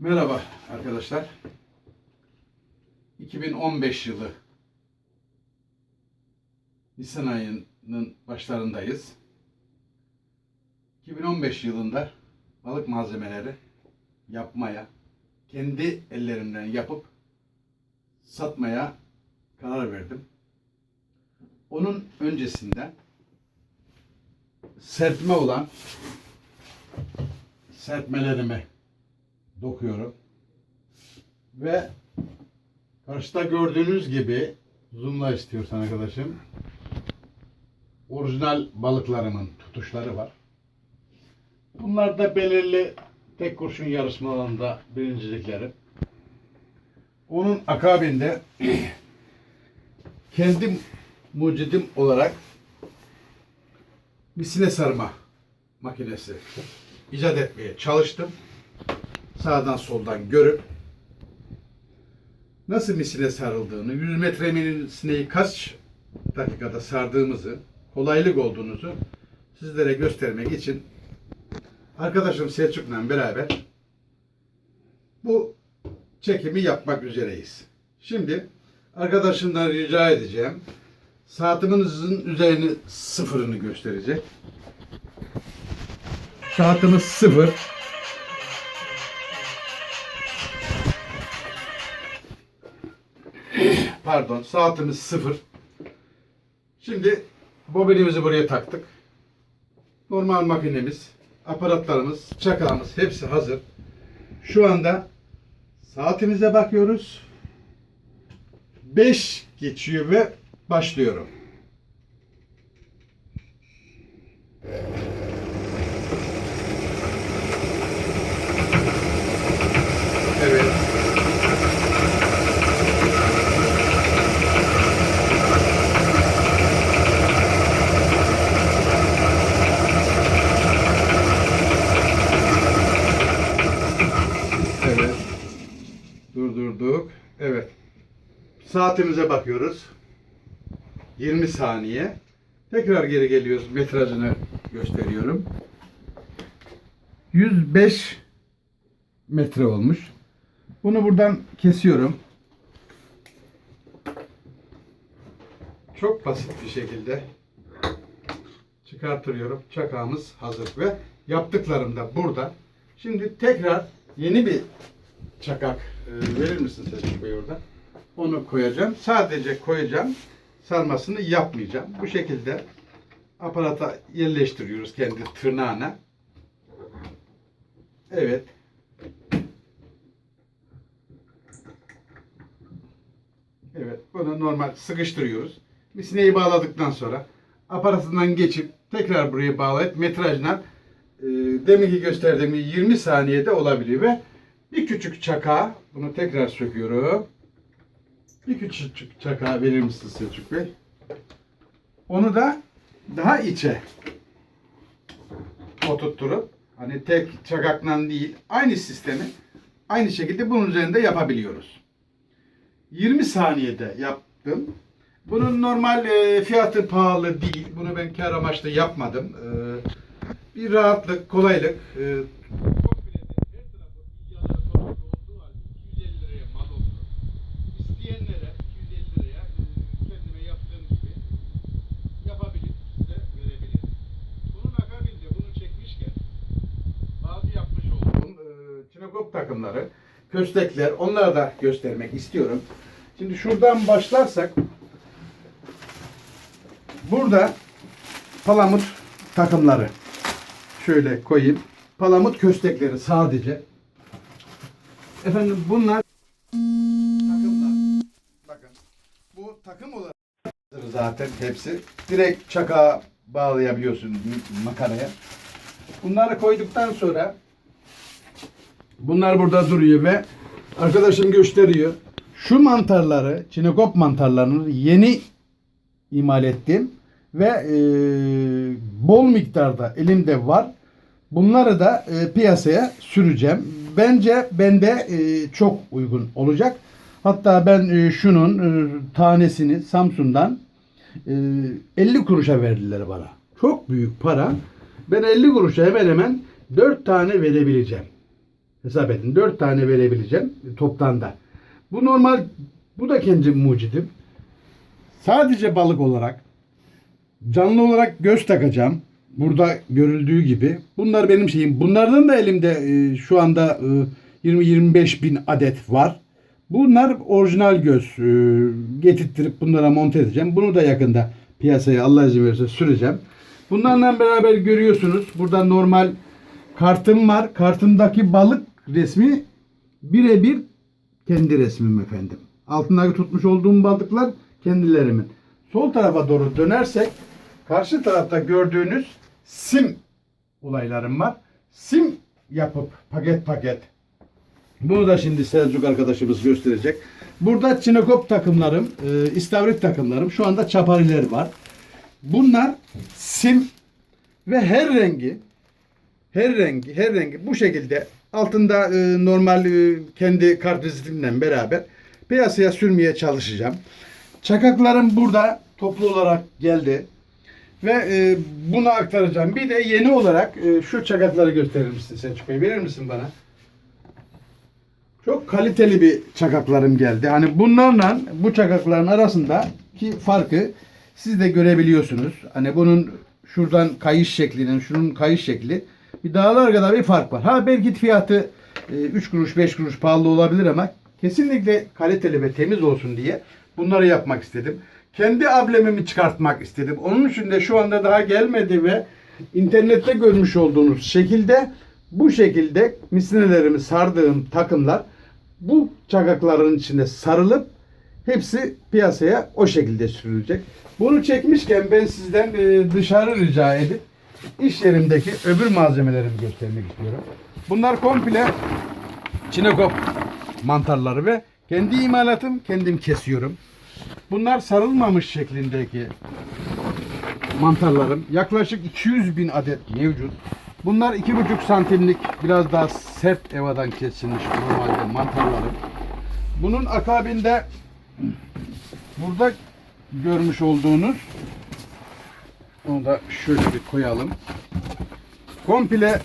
Merhaba arkadaşlar. 2015 yılı Nisan ayının başlarındayız. 2015 yılında balık malzemeleri yapmaya, kendi ellerimden yapıp satmaya karar verdim. Onun öncesinde serpme olan serpmelerimi dokuyorum. Ve karşıda gördüğünüz gibi zoomla istiyorsan arkadaşım orijinal balıklarımın tutuşları var. Bunlar da belirli tek kurşun yarışmalarında birinciliklerim. Onun akabinde kendi mucidim olarak misine sarma makinesi icat etmeye çalıştım sağdan soldan görüp nasıl misine sarıldığını, 100 metre misineyi kaç dakikada sardığımızı, kolaylık olduğunuzu sizlere göstermek için arkadaşım Selçuk'la beraber bu çekimi yapmak üzereyiz. Şimdi arkadaşımdan rica edeceğim. Saatimizin üzerini sıfırını gösterecek. Saatimiz sıfır. Pardon saatimiz sıfır. Şimdi bobinimizi buraya taktık. Normal makinemiz, aparatlarımız, çakağımız hepsi hazır. Şu anda saatimize bakıyoruz. 5 geçiyor ve başlıyorum. Evet. Evet. Durdurduk. Evet. Saatimize bakıyoruz. 20 saniye. Tekrar geri geliyoruz. Metrajını gösteriyorum. 105 metre olmuş. Bunu buradan kesiyorum. Çok basit bir şekilde çıkartıyorum. Çakağımız hazır ve yaptıklarım da burada. Şimdi tekrar yeni bir çakak e, verir misin Selçuk Bey orada? Onu koyacağım. Sadece koyacağım. Sarmasını yapmayacağım. Bu şekilde aparata yerleştiriyoruz kendi tırnağına. Evet. Evet. Bunu normal sıkıştırıyoruz. Misineyi bağladıktan sonra aparatından geçip tekrar buraya bağlayıp metrajla e, deminki gösterdiğim 20 saniyede olabiliyor ve bir küçük çaka bunu tekrar söküyorum. Bir küçük çaka verir misin Selçuk Bey? Onu da daha içe oturtturup hani tek çakakla değil aynı sistemi aynı şekilde bunun üzerinde yapabiliyoruz. 20 saniyede yaptım. Bunun normal e, fiyatı pahalı değil. Bunu ben kar amaçlı yapmadım. E, bir rahatlık, kolaylık. E, İsteyenlere 250 liraya e, kendime yaptığım gibi yapabilip size verebilirim. Bunun akabinde bunu çekmişken bazı yapmış olduğum e, çinekop takımları, köstekler onları da göstermek istiyorum. Şimdi şuradan başlarsak burada palamut takımları şöyle koyayım. Palamut köstekleri sadece. Efendim bunlar takımlar. Bakın bu takım olarak zaten hepsi. Direkt çaka bağlayabiliyorsun makaraya. Bunları koyduktan sonra bunlar burada duruyor ve arkadaşım gösteriyor. Şu mantarları, çinekop mantarlarını yeni imal ettim ve e, bol miktarda elimde var. Bunları da e, piyasaya süreceğim. Bence bende e, çok uygun olacak. Hatta ben e, şunun e, tanesini Samsun'dan e, 50 kuruşa verdiler bana. Çok büyük para. Ben 50 kuruşa hemen hemen 4 tane verebileceğim. Hesap edin. 4 tane verebileceğim toptan da. Bu normal bu da kendi mucidim. Sadece balık olarak canlı olarak göz takacağım. Burada görüldüğü gibi. Bunlar benim şeyim. Bunlardan da elimde e, şu anda e, 20-25 bin adet var. Bunlar orijinal göz. E, getirttirip bunlara monte edeceğim. Bunu da yakında piyasaya Allah izin verirse süreceğim. Bunlarla beraber görüyorsunuz. Burada normal kartım var. Kartımdaki balık resmi birebir kendi resmim efendim. Altındaki tutmuş olduğum balıklar kendilerimin. Sol tarafa doğru dönersek karşı tarafta gördüğünüz sim olaylarım var. Sim yapıp paket paket. Bunu da şimdi Selçuk arkadaşımız gösterecek. Burada çinekop takımlarım, e, istavrit takımlarım. Şu anda çapariler var. Bunlar sim ve her rengi her rengi her rengi bu şekilde altında e, normal e, kendi kartvizitimle beraber piyasaya sürmeye çalışacağım. Çakaklarım burada toplu olarak geldi. Ve e, bunu aktaracağım. Bir de yeni olarak e, şu çakakları gösterir misin Selçuk Bey? Verir misin bana? Çok kaliteli bir çakaklarım geldi. Hani bunlarla bu çakakların arasındaki farkı siz de görebiliyorsunuz. Hani bunun şuradan kayış şeklinin, şunun kayış şekli bir dağlar kadar bir fark var. Ha belki fiyatı 3 kuruş 5 kuruş pahalı olabilir ama kesinlikle kaliteli ve temiz olsun diye bunları yapmak istedim. Kendi ablemimi çıkartmak istedim. Onun için de şu anda daha gelmedi ve internette görmüş olduğunuz şekilde bu şekilde mislinelerimi sardığım takımlar bu çakakların içinde sarılıp hepsi piyasaya o şekilde sürülecek. Bunu çekmişken ben sizden e, dışarı rica edip iş yerimdeki öbür malzemelerimi göstermek istiyorum. Bunlar komple çinekop mantarları ve kendi imalatım kendim kesiyorum. Bunlar sarılmamış şeklindeki mantarlarım. Yaklaşık 200 bin adet mevcut. Bunlar 2,5 santimlik biraz daha sert evadan kesilmiş normalde mantarlarım. Bunun akabinde burada görmüş olduğunuz onu da şöyle bir koyalım. Komple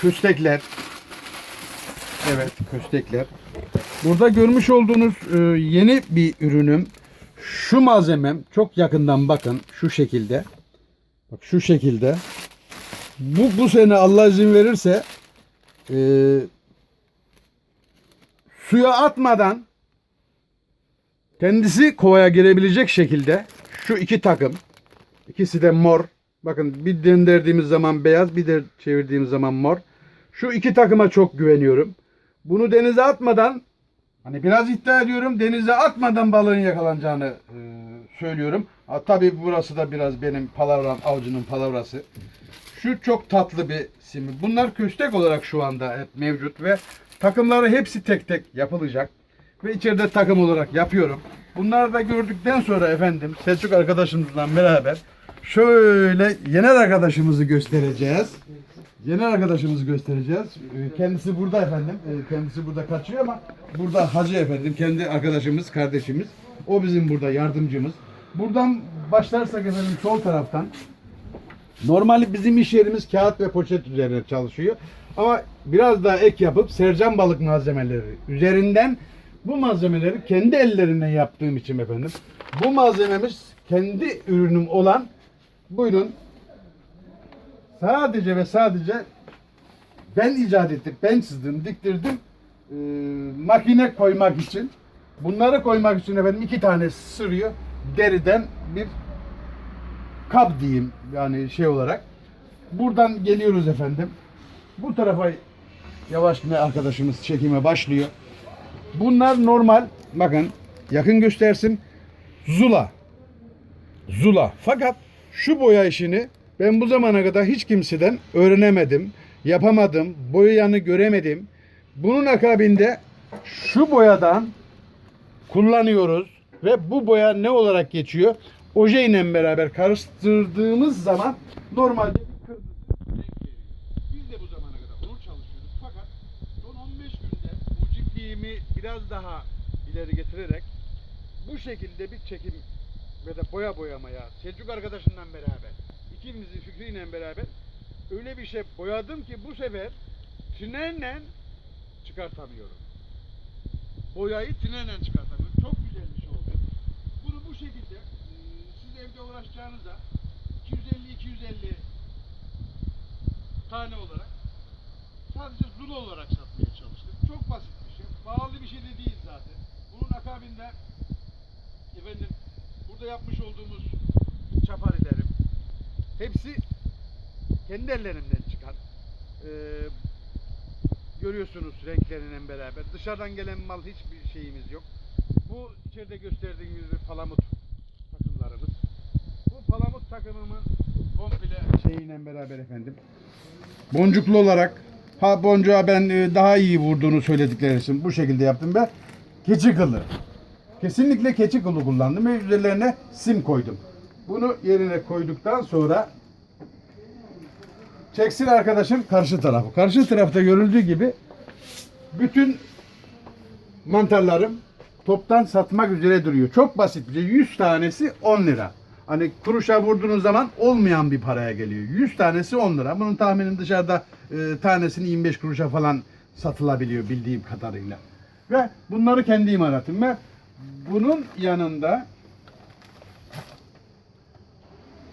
köstekler. Evet köstekler. Burada görmüş olduğunuz e, yeni bir ürünüm. Şu malzemem çok yakından bakın şu şekilde. Bak şu şekilde. Bu bu sene Allah izin verirse e, suya atmadan kendisi kovaya girebilecek şekilde şu iki takım ikisi de mor. Bakın bir döndürdüğümüz zaman beyaz bir de çevirdiğimiz zaman mor. Şu iki takıma çok güveniyorum. Bunu denize atmadan hani biraz iddia ediyorum denize atmadan balığın yakalanacağını e, söylüyorum. Ha, tabii burası da biraz benim palavram avcının palavrası. Şu çok tatlı bir simi. Bunlar köstek olarak şu anda hep mevcut ve takımları hepsi tek tek yapılacak. Ve içeride takım olarak yapıyorum. Bunları da gördükten sonra efendim Selçuk arkadaşımızla beraber şöyle Yener arkadaşımızı göstereceğiz. Yener arkadaşımızı göstereceğiz. Ee, Kendisi burada efendim. Ee, Kendisi burada kaçıyor ama burada Hacı efendim. Kendi arkadaşımız, kardeşimiz. O bizim burada yardımcımız. Buradan başlarsak efendim sol taraftan Normali bizim iş yerimiz kağıt ve poşet üzerine çalışıyor. Ama biraz daha ek yapıp sercan balık malzemeleri üzerinden bu malzemeleri kendi ellerimle yaptığım için efendim. Bu malzememiz kendi ürünüm olan buyurun sadece ve sadece ben icat ettim, ben çizdim, diktirdim Ee, makine koymak için. Bunları koymak için efendim iki tane sırıyor deriden bir kap diyeyim yani şey olarak. Buradan geliyoruz efendim. Bu tarafa yavaş yine arkadaşımız çekime başlıyor. Bunlar normal. Bakın yakın göstersin. Zula. Zula. Fakat şu boya işini ben bu zamana kadar hiç kimseden öğrenemedim. Yapamadım. Boyayanı göremedim. Bunun akabinde şu boyadan kullanıyoruz ve bu boya ne olarak geçiyor? Oje ile beraber karıştırdığımız zaman normalde bir kırmızı renk veriyor. Biz de bu zamana kadar bunu çalışıyoruz. Fakat son 15 günde bu ciddiliğimi biraz daha ileri getirerek bu şekilde bir çekim ve de boya boyamaya Selçuk arkadaşından beraber ikimizin fikriyle beraber öyle bir şey boyadım ki bu sefer tünelle çıkartamıyorum. Boyayı tünelle çıkartamıyorum. Çok güzel bir şey oldu. Bunu bu şekilde e, siz evde uğraşacağınıza 250-250 tane olarak sadece zul olarak satmaya çalıştım. Çok basit. Pahalı bir şey de değil zaten. Bunun akabinde efendim burada yapmış olduğumuz çaparilerim hepsi kendi ellerimden çıkan. Ee, görüyorsunuz renklerinden beraber. Dışarıdan gelen mal hiçbir şeyimiz yok. Bu içeride gösterdiğimiz gibi palamut takımlarımız. Bu palamut takımımın komple şeyiyle beraber efendim. Boncuklu olarak ha boncuğa ben e, daha iyi vurduğunu söyledikleri için bu şekilde yaptım ve keçi kılı. Kesinlikle keçi kılı kullandım ve üzerlerine sim koydum. Bunu yerine koyduktan sonra çeksin arkadaşım karşı tarafı. Karşı tarafta görüldüğü gibi bütün mantarlarım toptan satmak üzere duruyor. Çok basit bir şey. 100 tanesi 10 lira. Hani kuruşa vurduğunuz zaman olmayan bir paraya geliyor. 100 tanesi 10 lira. Bunun tahminim dışarıda e, tanesini 25 kuruşa falan satılabiliyor bildiğim kadarıyla. Ve bunları kendi imalatım ve bunun yanında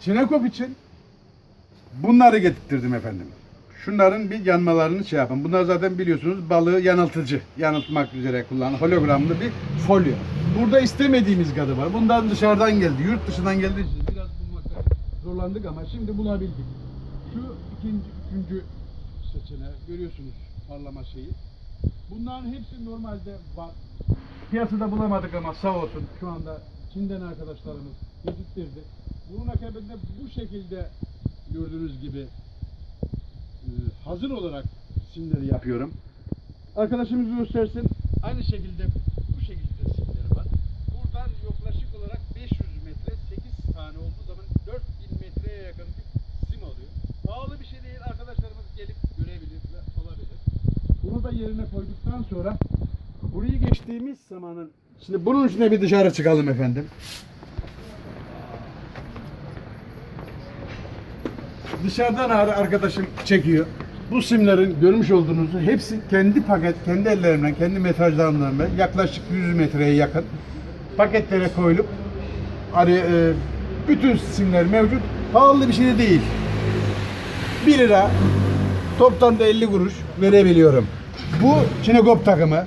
Çinekop için bunları getirttirdim efendim. Şunların bir yanmalarını şey yapın. Bunlar zaten biliyorsunuz balığı yanıltıcı, yanıltmak üzere kullanılan hologramlı bir folyo. Burada istemediğimiz kadı var. Bundan dışarıdan geldi, yurt dışından geldi. Biraz bulmakta zorlandık ama şimdi bulabildik. Şu ikinci, üçüncü seçeneği görüyorsunuz parlama şeyi. Bunların hepsi normalde var. Piyasada bulamadık ama sağ olsun şu anda Çin'den arkadaşlarımız getirtirdi. Bunun akabinde bu şekilde gördüğünüz gibi hazır olarak simleri yapıyorum. Arkadaşımız göstersin. Aynı şekilde bu şekilde simleri var. Buradan yaklaşık olarak 500 metre 8 tane olduğu zaman 4000 metreye yakın bir sim alıyor. Pahalı bir şey değil. Arkadaşlarımız gelip görebilir ve alabilir. Bunu da yerine koyduktan sonra burayı geçtiğimiz zamanın Şimdi bunun içine bir dışarı çıkalım efendim. Dışarıdan ar- arkadaşım çekiyor. Bu simlerin görmüş olduğunuz hepsi kendi paket, kendi ellerimden, kendi metrajlarımdan ben yaklaşık 100 metreye yakın paketlere koyulup hani e, bütün simler mevcut. Pahalı bir şey de değil. 1 lira toptan da 50 kuruş verebiliyorum. Bu Çinekop takımı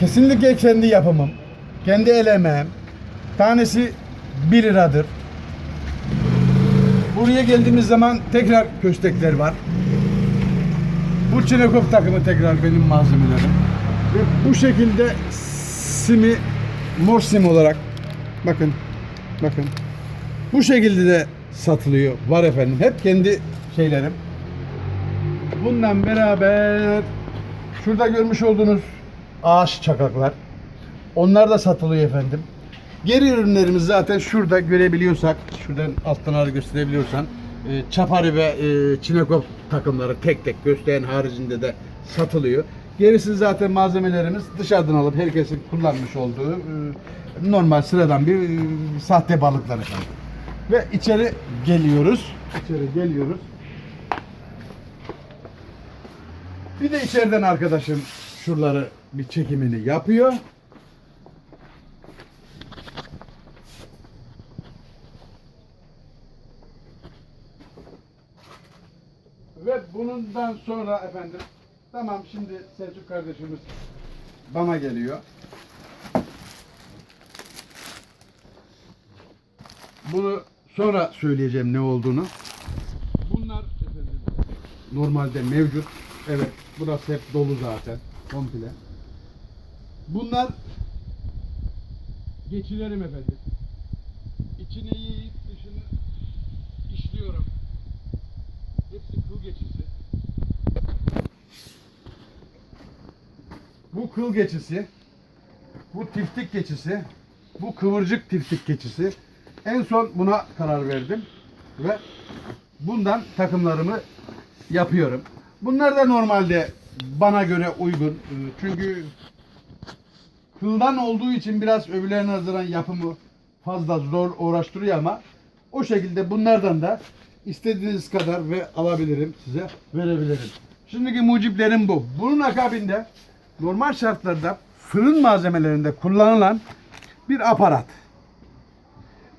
kesinlikle kendi yapımım. Kendi el emeğim. Tanesi 1 liradır. Buraya geldiğimiz zaman tekrar köstekler var. Bu Çinekop takımı tekrar benim malzemelerim. Ve bu şekilde simi mor sim olarak bakın bakın bu şekilde de satılıyor. Var efendim. Hep kendi şeylerim. Bundan beraber şurada görmüş olduğunuz ağaç çakaklar. Onlar da satılıyor efendim. Geri ürünlerimiz zaten şurada görebiliyorsak, şuradan alttan gösterebiliyorsan e, çapari ve e, çinekop takımları tek tek gösteren haricinde de satılıyor. Gerisi zaten malzemelerimiz dışarıdan alıp herkesin kullanmış olduğu e, normal sıradan bir e, sahte balıklar efendim. Ve içeri geliyoruz. İçeri geliyoruz. Bir de içeriden arkadaşım şuraları bir çekimini yapıyor. Ve bundan sonra efendim tamam şimdi Selçuk kardeşimiz bana geliyor. Bunu sonra söyleyeceğim ne olduğunu. Bunlar efendim normalde mevcut. Evet burası hep dolu zaten komple. Bunlar geçilerim efendim. İçini yiyip dışını işliyorum. Hepsi kıl geçisi. Bu kıl geçisi. Bu tiftik geçisi. Bu kıvırcık tiftik geçisi. En son buna karar verdim. Ve bundan takımlarımı yapıyorum. Bunlar da normalde bana göre uygun. Çünkü kıldan olduğu için biraz öbürlerine nazaran yapımı fazla zor uğraştırıyor ama o şekilde bunlardan da istediğiniz kadar ve alabilirim size verebilirim. Şimdiki muciplerim bu. Bunun akabinde normal şartlarda fırın malzemelerinde kullanılan bir aparat.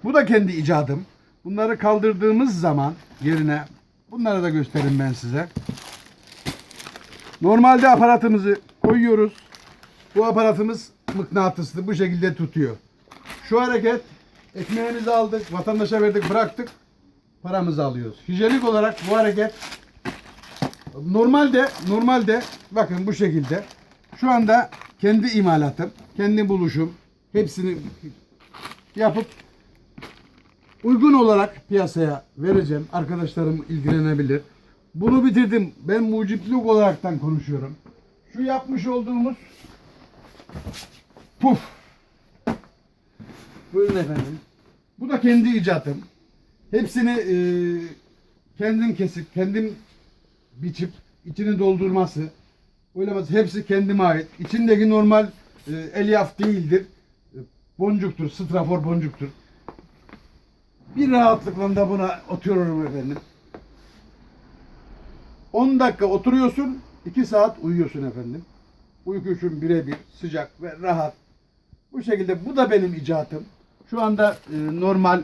Bu da kendi icadım. Bunları kaldırdığımız zaman yerine bunları da göstereyim ben size. Normalde aparatımızı koyuyoruz. Bu aparatımız mıknatıslı bu şekilde tutuyor. Şu hareket ekmeğimizi aldık, vatandaşa verdik, bıraktık. Paramızı alıyoruz. Hijyenik olarak bu hareket normalde normalde bakın bu şekilde. Şu anda kendi imalatım, kendi buluşum hepsini yapıp uygun olarak piyasaya vereceğim. Arkadaşlarım ilgilenebilir. Bunu bitirdim. Ben muciplik olaraktan konuşuyorum. Şu yapmış olduğumuz puf. Buyurun efendim. Bu da kendi icatım. Hepsini e, kendim kesip, kendim biçip, içini doldurması, oylaması hepsi kendime ait. İçindeki normal e, elyaf değildir. E, boncuktur, strafor boncuktur. Bir rahatlıkla da buna oturuyorum efendim. 10 dakika oturuyorsun, 2 saat uyuyorsun efendim. Uyku için birebir, sıcak ve rahat. Bu şekilde bu da benim icatım. Şu anda e, normal e,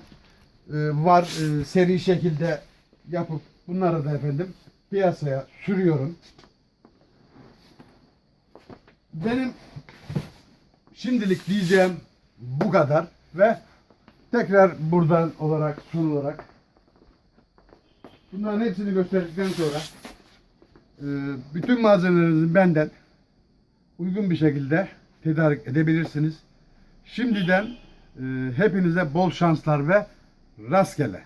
var e, seri şekilde yapıp bunları da efendim piyasaya sürüyorum. Benim şimdilik diyeceğim bu kadar ve tekrar buradan olarak son olarak bunların hepsini gösterdikten sonra e, bütün malzemelerinizi benden uygun bir şekilde tedarik edebilirsiniz. Şimdiden e, hepinize bol şanslar ve rastgele.